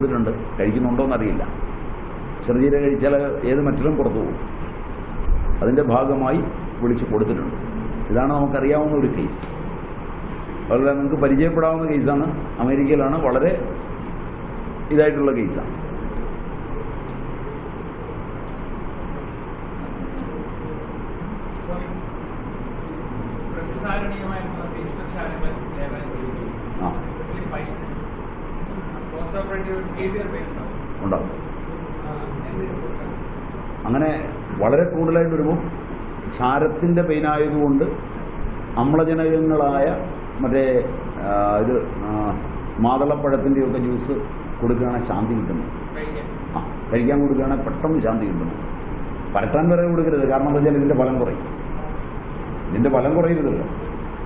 കൊടുത്തിട്ടുണ്ട് കഴിക്കുന്നുണ്ടോ എന്നറിയില്ല ചെറുചീര കഴിച്ചാൽ ഏത് മറ്റിലും പുറത്തു പോകും. അതിന്റെ ഭാഗമായി വിളിച്ച് കൊടുത്തിട്ടുണ്ട്. ഇതാണ് നമുക്കറിയാവുന്ന ഒരു കേസ് വളരെ നിങ്ങൾക്ക് പരിചയപ്പെടാവുന്ന കേസാണ് അമേരിക്കയിലാണ് വളരെ ഇതായിട്ടുള്ള കേസാണ് പ്രതിസാരണീയമായിട്ടുള്ള ഉണ്ടാവും. അങ്ങനെ വളരെ കൂടുതലായിട്ട് വരുമ്പോൾ ക്ഷാരത്തിന്റെ പെയിനായതുകൊണ്ട് അമ്ലജനകങ്ങളായ മറ്റേ ഇത് മാതളപ്പഴത്തിന്റെയൊക്കെ ജ്യൂസ് കൊടുക്കുകയാണെങ്കിൽ ശാന്തി കിട്ടുന്നു ആ കഴിക്കാൻ കൊടുക്കുകയാണെങ്കിൽ പെട്ടെന്ന് ശാന്തി കിട്ടുന്നു. പരട്ടാൻ വരെ കൊടുക്കരുത് കാരണം എന്താ വെച്ചാൽ ഇതിന്റെ ഫലം കുറയും. ഇതിന്റെ ഫലം കുറയരുതല്ലോ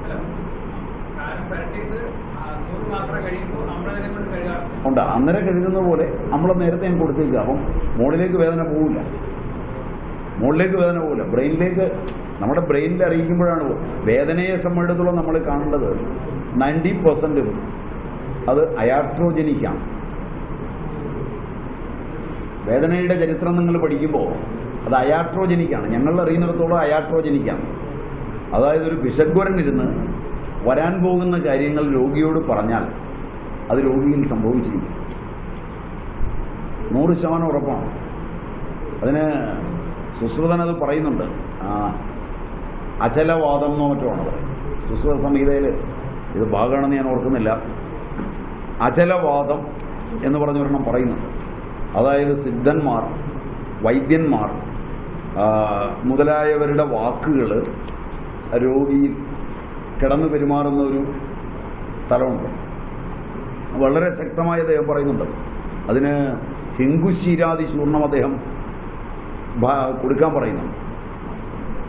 അല്ല സാരം പുരട്ടിയിട്ട് ആ, നൂറ് മാത്രം കഴിയുമ്പോൾ അമ്ലജനം കൊണ്ട് കഴുകാറുണ്ട് ഉണ്ട്. അന്നേരം കഴുകുന്ന പോലെ നമ്മൾ നേരത്തെ ഞാൻ കൊടുത്തേക്കുക അപ്പം മുകളിലേക്ക് വേദന പോവില്ല. മുകളിലേക്ക് വേദന പോവില്ല. ബ്രെയിനിലേക്ക് നമ്മുടെ ബ്രെയിനിൽ അറിയിക്കുമ്പോഴാണ് വേദനയെ സംബന്ധിച്ചിടത്തോളം നമ്മൾ കാണേണ്ടത് നയന്റി പെർസെന്റും അത് അയാട്രോജനിക്കാണ് വേദനയുടെ ചരിത്രം നിങ്ങൾ പഠിക്കുമ്പോൾ അത് അയാട്രോജനിക്കാണ്. ഞങ്ങൾ അറിയുന്നിടത്തോളം അയാട്രോജനിക്കാണ് അതായത് ഒരു വിഷഗ്വരൻ ഇരുന്ന് വരാൻ പോകുന്ന കാര്യങ്ങൾ രോഗിയോട് പറഞ്ഞാൽ അത് രോഗിയിൽ സംഭവിച്ചിരിക്കും. നൂറ് ശതമാനം ഉറപ്പാണ്. അതിന് സുശ്രുതൻ അത് പറയുന്നുണ്ട്. അചലവാദം എന്നോ മറ്റോ ആണ് സുശ്രുത സംഹിതയിൽ ഇത് ഭാഗമാണെന്ന് ഞാൻ ഓർക്കുന്നില്ല. അചലവാദം എന്ന് പറഞ്ഞൊരെണ്ണം പറയുന്നുണ്ട് അതായത് സിദ്ധന്മാർ വൈദ്യന്മാർ മുതലായവരുടെ വാക്കുകൾ രോഗിയിൽ കിടന്നു പെരുമാറുന്ന ഒരു തലമുണ്ട് വളരെ ശക്തമായ അദ്ദേഹം പറയുന്നുണ്ട്. അതിന് ഹിങ്കുശീരാദി ചൂർണം അദ്ദേഹം കൊടുക്കാൻ പറയുന്നുണ്ട്.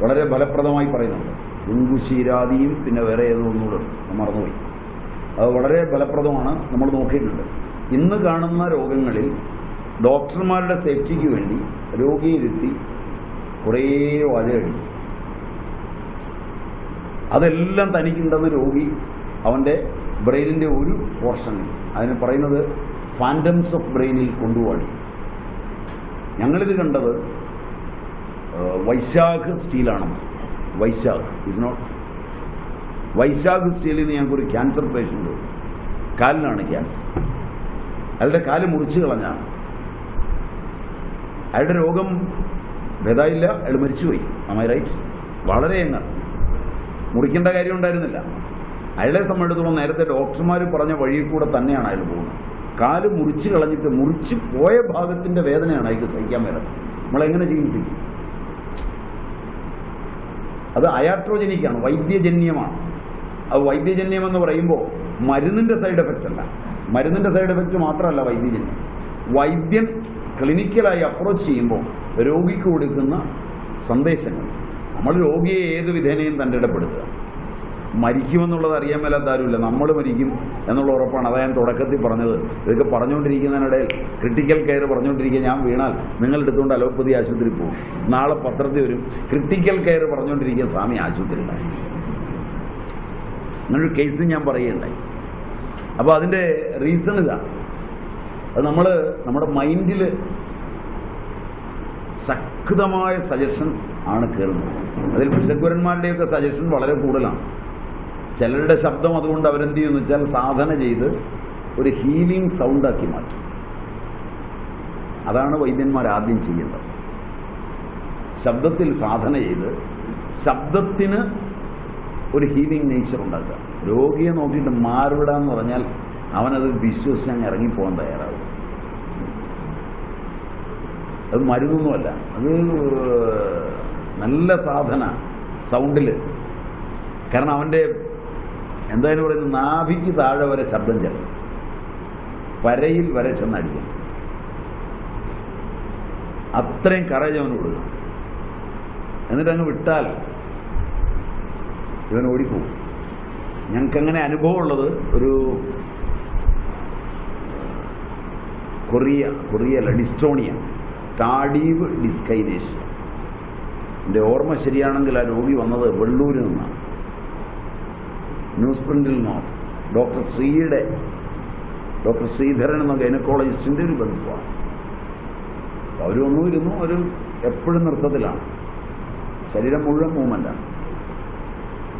വളരെ ഫലപ്രദമായി പറയുന്നുണ്ട്. ഹിങ്കുശീരാദിയും പിന്നെ വേറെ ഏതോ ഒന്നുകൂടെ. മറന്നുപോയി. അത് വളരെ ഫലപ്രദമാണ്. നമ്മൾ നോക്കിയിട്ടുണ്ട്. ഇന്ന് കാണുന്ന രോഗങ്ങളിൽ ഡോക്ടർമാരുടെ സേഫ്റ്റിക്ക് വേണ്ടി രോഗിയിരുത്തി കുറേ വഴയടി അതെല്ലാം തനിക്കുണ്ടെന്ന് രോഗി അവന്റെ ബ്രെയിനിന്റെ ഒരു പോർഷൻ. അതിന് പറയുന്നത് ഫാൻഡംസ് ഓഫ് ബ്രെയിനിൽ കൊണ്ടുപോയി ഞങ്ങളിത് കണ്ടത് വൈശാഖ് സ്റ്റീലാണ് വൈശാഖ് ഇസ് നോട്ട് വൈശാഖ് സ്റ്റീലിൽ നിന്ന് ഞങ്ങൾക്കൊരു ക്യാൻസർ പേഷ്യന്റ് കാലിനാണ് ക്യാൻസർ അയാളുടെ കാൽ മുറിച്ച് കളഞ്ഞാണ്. അയാളുടെ രോഗം ഭേദായില്ല അയാൾ മരിച്ചുപോയി. അമ്മ റൈറ്റ് വളരെ അങ്ങ് മുറിക്കേണ്ട കാര്യം ഉണ്ടായിരുന്നില്ല. അയാളെ സംബന്ധിച്ചിടത്തോളം നേരത്തെ ഡോക്ടർമാർ പറഞ്ഞ വഴിയിൽ കൂടെ തന്നെയാണ് അയാൾ പോകുന്നത്. കാൽ മുറിച്ച് കളഞ്ഞിട്ട് മുറിച്ച് പോയ ഭാഗത്തിന്റെ വേദനയാണ് അയാൾക്ക് സഹിക്കാൻ മേലത് നമ്മളെങ്ങനെ ചികിത്സിക്കും? അത് അയാട്രോജനിക്കാണ് വൈദ്യജന്യമാണ്. അത് വൈദ്യജന്യം എന്ന് പറയുമ്പോൾ മരുന്നിന്റെ സൈഡ് എഫക്റ്റ് അല്ല. മരുന്നിന്റെ സൈഡ് എഫക്റ്റ് മാത്രമല്ല വൈദ്യജന്യം. വൈദ്യൻ ക്ലിനിക്കലായി അപ്രോച്ച് ചെയ്യുമ്പോൾ രോഗിക്ക് കൊടുക്കുന്ന സന്ദേശങ്ങൾ നമ്മൾ രോഗിയെ ഏത് വിധേനയും തന്റെ ഇടപ്പെടുത്തുക മരിക്കുമെന്നുള്ളത് അറിയാൻ മേലാത്ത ആരുമില്ല നമ്മൾ മരിക്കും എന്നുള്ള ഉറപ്പാണ്. അതാ ഞാൻ തുടക്കത്തിൽ പറഞ്ഞത്. ഇതൊക്കെ പറഞ്ഞുകൊണ്ടിരിക്കുന്നതിനിടയിൽ ക്രിട്ടിക്കൽ കെയർ പറഞ്ഞുകൊണ്ടിരിക്കുക. ഞാൻ വീണാൽ നിങ്ങൾ എടുത്തുകൊണ്ട് അലോപ്പതി ആശുപത്രി പോകും. നാളെ പത്രത്തിൽ വരും. ക്രിട്ടിക്കൽ കെയർ പറഞ്ഞുകൊണ്ടിരിക്കുക സ്വാമി ആശുപത്രിയിലായി അങ്ങനൊരു കേസ് ഞാൻ പറയുകയുണ്ടായി. അപ്പോൾ അതിന്റെ റീസൺ ഇതാണ് അത് നമ്മൾ നമ്മുടെ മൈൻഡിൽ ശക്തമായ സജഷൻ ആണ് കയറുന്നത് അതിൽ വിശക്കുരന്മാരുടെയൊക്കെ സജഷൻ വളരെ കൂടുതലാണ്. ചിലരുടെ ശബ്ദം അതുകൊണ്ട് അവരെന്ത് ചെയ്യുമെന്ന് വെച്ചാൽ സാധന ചെയ്ത് ഒരു ഹീലിംഗ് സൗണ്ടാക്കി മാറ്റും. അതാണ് വൈദ്യന്മാർ ആദ്യം ചെയ്യേണ്ടത്. ശബ്ദത്തിൽ സാധന ചെയ്ത് ശബ്ദത്തിന് ഒരു ഹീലിംഗ് നേച്ചർ ഉണ്ടാക്കുക. രോഗിയെ നോക്കിയിട്ട് മാറിവിടാന്ന് പറഞ്ഞാൽ അവനത് വിശ്വസിച്ച് അങ്ങ് ഇറങ്ങിപ്പോകാൻ തയ്യാറാകും അത് മരുന്നൊന്നുമല്ല. അത് നല്ല സാധന സൗണ്ടിൽ കാരണം അവന്റെ എന്തായാലും പറയുന്നത് നാഭിക്ക് താഴെ വരെ ശബ്ദം ചെല്ലും. പരയിൽ വരെ ചെന്നടിക്കും. അത്രയും കറേജ് അവന് കൊടുക്കണം. എന്നിട്ട് അങ്ങ് വിട്ടാൽ ഇവൻ ഓടിപ്പോവും. ഞങ്ങൾക്കങ്ങനെ അനുഭവമുള്ളത്? ഒരു കൊറിയ കൊറിയ അല്ല ടാഡീവ് ഡിസ്കൈനേഷൻ എന്റെ ഓർമ്മ ശരിയാണെങ്കിൽ ആ രോഗി വന്നത് വെള്ളൂരിൽ നിന്നാണ്. ന്യൂസ് പ്രിന്റിൽ നിന്നോ ഡോക്ടർ ശ്രീയുടെ ഡോക്ടർ ശ്രീധരൻ എന്ന ഗൈനക്കോളജിസ്റ്റിന്റെ ഒരു ബന്ധുവാണ്. അവരൊന്നും ഇരുന്നു ഒരു എപ്പോഴും നൃത്തത്തിലാണ്. ശരീരം മുഴുവൻ മൂവ്മെന്റാണ്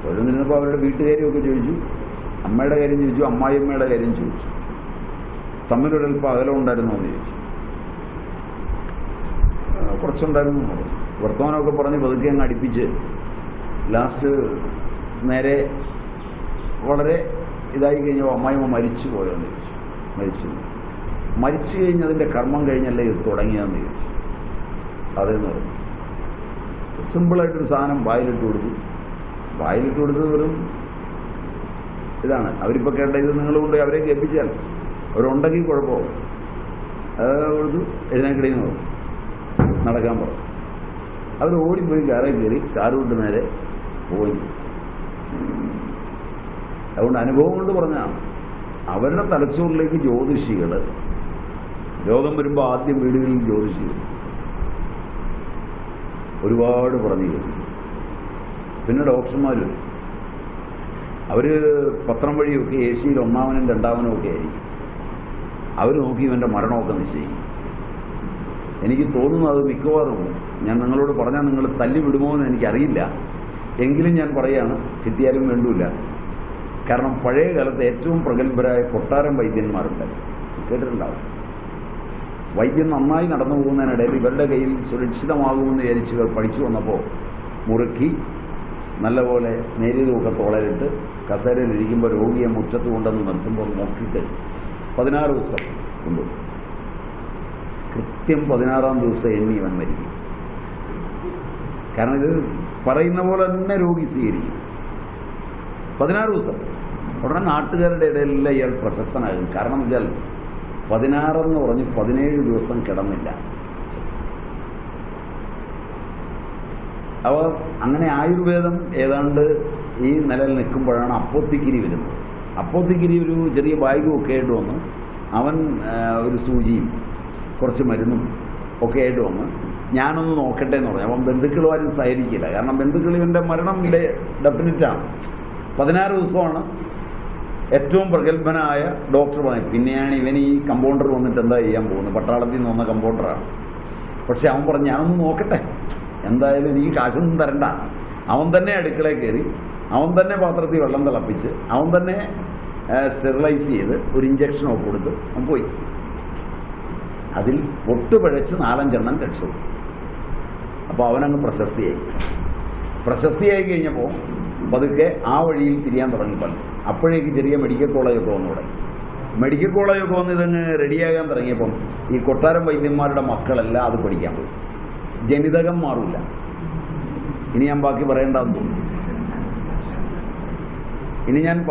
ഒരു നിന്നപ്പോൾ അവരുടെ വീട്ടുകാരെയൊക്കെ ചോദിച്ചു. അമ്മയുടെ കാര്യം ചോദിച്ചു അമ്മായിയമ്മയുടെ കാര്യം ചോദിച്ചു. തമ്മിലൊരൽപ്പം അകലം ഉണ്ടായിരുന്നോ എന്ന് ചോദിച്ചു. കുറച്ചുണ്ടായിരുന്നു. വർത്തമാനമൊക്കെ പറഞ്ഞ് പതുക്കെ അങ്ങ് അടുപ്പിച്ച് ലാസ്റ്റ് നേരെ വളരെ ഇതായി കഴിഞ്ഞപ്പോൾ അമ്മായിമ്മ മരിച്ചു പോയോന്ന് ചോദിച്ചു. മരിച്ചു. മരിച്ചു കഴിഞ്ഞതിന്റെ കർമ്മം കഴിഞ്ഞല്ലേ ഇത് തുടങ്ങിയതെന്ന് ചോദിച്ചു. അതെന്ന് പറഞ്ഞു. സിമ്പിളായിട്ടൊരു സാധനം വായിലിട്ട് കൊടുത്തു. വായിലിട്ട് കൊടുത്തത് വെറും ഇതാണ്. അവരിപ്പോൾ കേട്ട ഇത് നിങ്ങൾ കൊണ്ട് അവരെ കേൾപ്പിച്ചാൽ. അവരുണ്ടെങ്കിൽ കുഴപ്പമാവും അത് കൊടുത്തു എഴുന്നേക്കടിന്ന് പറഞ്ഞു. നടക്കാൻ പറഞ്ഞു. അവർ ഓടിപ്പോയി കാറിൽ കയറി കാറ് വിട്ട് നേരെ പോയി അതുകൊണ്ട് അനുഭവം കൊണ്ട് പറഞ്ഞാണ് അവരുടെ തലച്ചോറിലേക്ക് ജ്യോതിഷികൾ രോഗം വരുമ്പോൾ ആദ്യം വീടുകളിൽ ജ്യോതിഷികൾ ഒരുപാട് പറഞ്ഞു കയറി പിന്നെ ഡോക്ടർമാർ അവർ പത്രം വഴിയൊക്കെ എ സിയിൽ ഒന്നാമനും രണ്ടാമനും ഒക്കെ ആയിരിക്കും. അവർ നോക്കി ഇവന്റെ മരണമൊക്കെ നിശ്ചയിക്കും. എനിക്ക് തോന്നുന്നു അത് മിക്കവാറും ഞാൻ നിങ്ങളോട് പറഞ്ഞാൽ നിങ്ങൾ തല്ലി വിടുമോ എന്ന് എനിക്കറിയില്ല. എങ്കിലും ഞാൻ പറയാണ് കിട്ടിയാലും വേണ്ടൂല കാരണം പഴയ കാലത്ത് ഏറ്റവും പ്രഗത്ഭരായ കൊട്ടാരം വൈദ്യന്മാരുണ്ട്. കേട്ടിട്ടുണ്ടാവും. വൈദ്യം നന്നായി നടന്നു പോകുന്നതിനിടയിൽ ഇവരുടെ കയ്യിൽ സുരക്ഷിതമാകുമെന്ന് വിചാരിച്ച് ഇവർ പഠിച്ചു വന്നപ്പോൾ മുറുക്കി നല്ലപോലെ നേരിയതുമൊക്കെ തോളയിലിട്ട് കസേരയിലിരിക്കുമ്പോൾ രോഗിയെ മുറ്റത്ത് കൊണ്ടെന്ന് നിർത്തുമ്പോൾ നോക്കിയിട്ട് പതിനാറ് ദിവസം കൊണ്ടുപോകും കൃത്യം പതിനാറാം ദിവസം എണ്ണി ഇവൻ മരിക്കും. കാരണം ഇത് പറയുന്ന പോലെ തന്നെ രോഗി സ്വീകരിക്കും. പതിനാറ് ദിവസം. ഉടനെ നാട്ടുകാരുടെ ഇടയിലെല്ലാം ഇയാൾ പ്രശസ്തനാകും കാരണം എന്ന് വെച്ചാൽ പതിനാറെന്ന് പറഞ്ഞ് പതിനേഴ് ദിവസം കിടന്നില്ല. അപ്പോൾ അങ്ങനെ ആയുർവേദം ഏതാണ്ട് ഈ നിലയിൽ നിൽക്കുമ്പോഴാണ് അപ്പോത്തിക്കിരി വരുന്നത്. അപ്പോത്തിക്കിരി ഒരു ചെറിയ ബാഗും ഒക്കെ ആയിട്ട് വന്ന്. അവൻ ഒരു സൂചിയും കുറച്ച് മരുന്നും ഒക്കെ ആയിട്ട് വന്ന് ഞാനൊന്ന് നോക്കട്ടെ എന്ന് പറഞ്ഞു. അപ്പം ബന്ധുക്കളുമാരും സഹകരിക്കില്ല. കാരണം ബന്ധുക്കൾ ഇവന്റെ മരണം ഡെഫിനറ്റാണ് പതിനാറ് ദിവസമാണ് ഏറ്റവും പ്രഗത്ഭനായ ഡോക്ടർ പറഞ്ഞു പിന്നെയാണ് ഇവൻ ഈ കമ്പൗണ്ടർ വന്നിട്ട് എന്താ ചെയ്യാൻ പോകുന്നത്? പട്ടാളത്തിൽ നിന്ന് വന്ന കമ്പൗണ്ടറാണ് പക്ഷെ അവൻ പറഞ്ഞു ഞാനൊന്ന് നോക്കട്ടെ. എന്തായാലും എനിക്ക് കാശൊന്നും തരണ്ട. അവൻ തന്നെ അടുക്കളയിൽ കയറി അവൻ തന്നെ പാത്രത്തിൽ വെള്ളം തിളപ്പിച്ച് അവൻ തന്നെ സ്റ്റെറിലൈസ് ചെയ്ത് ഒരു ഇഞ്ചക്ഷനൊക്കെ കൊടുത്ത് അവൻ പോയി. അതിൽ പൊട്ടുപഴച്ച് നാലഞ്ചെണ്ണം രക്ഷപ്പെട്ടു അപ്പോൾ അവനങ്ങ് പ്രശസ്തിയായി. പ്രശസ്തിയായി കഴിഞ്ഞപ്പോൾ പതുക്കെ ആ വഴിയിൽ തിരിയാൻ തുടങ്ങി പലരും അപ്പോഴേക്ക് ചെറിയ മെഡിക്കൽ കോളേജൊക്കെ വന്നു തുടങ്ങി മെഡിക്കൽ കോളേജൊക്കെ വന്ന് ഇതങ്ങ് റെഡിയാകാൻ തുടങ്ങിയപ്പം ഈ കൊട്ടാരം വൈദ്യന്മാരുടെ മക്കളെല്ലാം അത് പഠിക്കാൻ പോയി. ജനിതകം മാറില്ല ഇനി ഞാൻ ബാക്കി പറയേണ്ടതെന്ന് തോന്നുന്നു. ഇനി ഞാൻ